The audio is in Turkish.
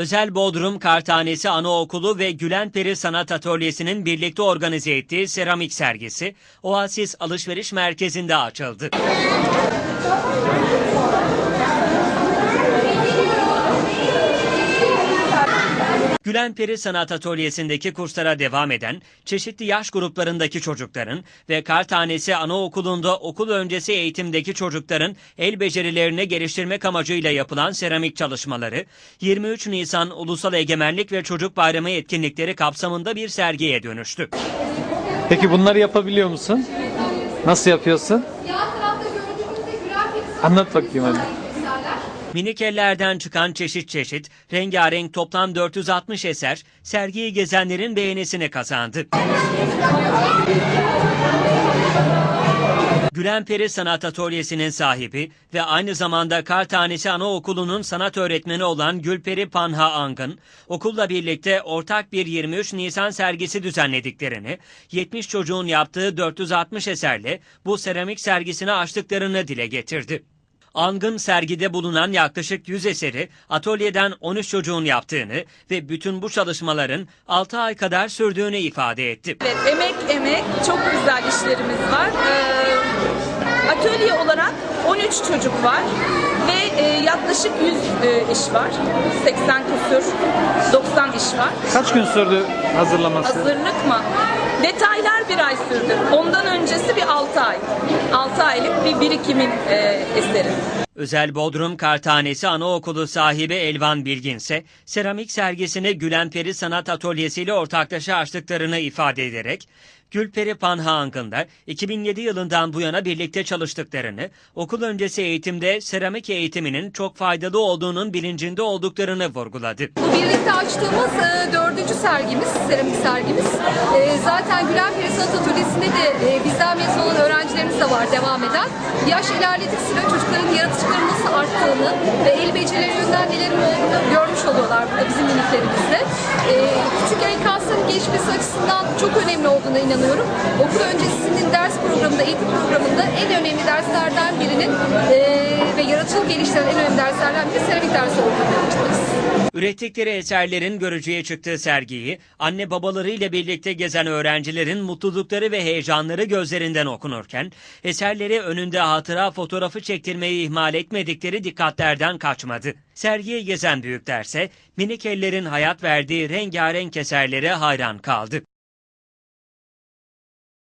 Özel Bodrum Kartanesi Anaokulu ve Gülenperi Sanat Atölyesi'nin birlikte organize ettiği seramik sergisi Oasis Alışveriş Merkezi'nde açıldı. Gülenperi Sanat Atölyesi'ndeki kurslara devam eden, çeşitli yaş gruplarındaki çocukların ve Kartanesi Anaokulu'nda okul öncesi eğitimdeki çocukların el becerilerini geliştirmek amacıyla yapılan seramik çalışmaları, 23 Nisan Ulusal Egemenlik ve Çocuk Bayramı etkinlikleri kapsamında bir sergiye dönüştü. Peki bunları yapabiliyor musun? Nasıl yapıyorsun? Anlat bakayım hadi. Minik ellerden çıkan çeşit çeşit, rengarenk toplam 460 eser, sergiyi gezenlerin beğenisini kazandı. Gülenperi Sanat Atölyesi'nin sahibi ve aynı zamanda Kartanesi Anaokulu'nun sanat öğretmeni olan Gülperi Panha Angın, okulla birlikte ortak bir 23 Nisan sergisi düzenlediklerini, 70 çocuğun yaptığı 460 eserle bu seramik sergisini açtıklarını dile getirdi. Angın sergide bulunan yaklaşık 100 eseri atölyeden 13 çocuğun yaptığını ve bütün bu çalışmaların 6 ay kadar sürdüğünü ifade etti. Evet, emek emek çok güzel işlerimiz var. Ee, atölye olarak 13 çocuk var ve e, yaklaşık 100 e, iş var. 80 küsür, 90 iş var. Kaç gün sürdü hazırlaması? Hazırlık mı? Detaylar bir ay sürdü. Ondan öncesi bir 6 ay. 6 aylık bir birikimin e, eseri. Özel Bodrum Kartanesi Anaokulu sahibi Elvan Bilgin ise seramik sergisini Gülenperi Sanat Atölyesi ile ortaklaşa açtıklarını ifade ederek Gülperi Panha Angın'da 2007 yılından bu yana birlikte çalıştıklarını, okul öncesi eğitimde seramik eğitiminin çok faydalı olduğunun bilincinde olduklarını vurguladı. Birlikte açtığımız e, dördüncü sergimiz, seramik sergimiz. E, zaten Gülenperi Sanat Atölyesi'nde de e, bizden mezun olan öğrencilerimiz de var devam eden. Yaş ilerledikçe çocukların yaratıcılıklarının nasıl arttığını ve el becerileri yönden nelerin olduğunu görmüş oluyorlar burada bizim miniklerimizle. E, küçük el kaslarının gelişmesi açısından çok önemli olduğuna inanıyorum. Okul öncesinin ders programında, eğitim programında en önemli derslerden birinin e, ve yaratıcılık geliştiren en önemli derslerden biri seramik dersi olduğunu düşünüyoruz. Ürettikleri eserlerin görücüye çıktığı sergiyi anne babalarıyla birlikte gezen öğrencilerin mutlulukları ve heyecanları gözlerinden okunurken eserleri önünde hatıra fotoğrafı çektirmeyi ihmal etmedikleri dikkatlerden kaçmadı. Sergiye gezen büyüklerse minik ellerin hayat verdiği rengarenk eserlere hayran kaldı.